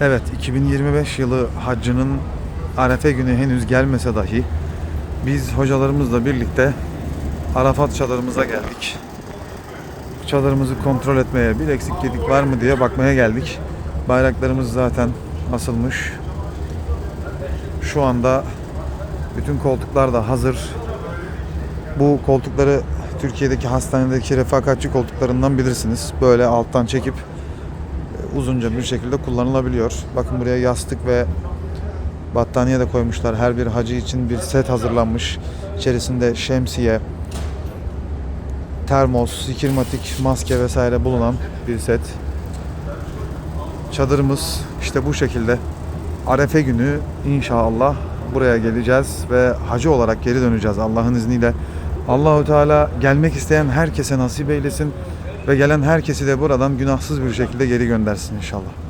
Evet, 2025 yılı haccının Arefe günü henüz gelmese dahi biz hocalarımızla birlikte Arafat çadırımıza geldik. Çadırımızı kontrol etmeye, bir eksik gedik var mı diye bakmaya geldik. Bayraklarımız zaten asılmış. Şu anda bütün koltuklar da hazır. Bu koltukları Türkiye'deki hastanedeki refakatçi koltuklarından bilirsiniz. Böyle alttan çekip uzunca bir şekilde kullanılabiliyor. Bakın buraya yastık ve battaniye de koymuşlar. Her bir hacı için bir set hazırlanmış. İçerisinde şemsiye, termos, sikirmatik, maske vesaire bulunan bir set. Çadırımız işte bu şekilde. Arefe günü inşallah buraya geleceğiz ve hacı olarak geri döneceğiz Allah'ın izniyle. Allahu Teala gelmek isteyen herkese nasip eylesin ve gelen herkesi de buradan günahsız bir şekilde geri göndersin inşallah.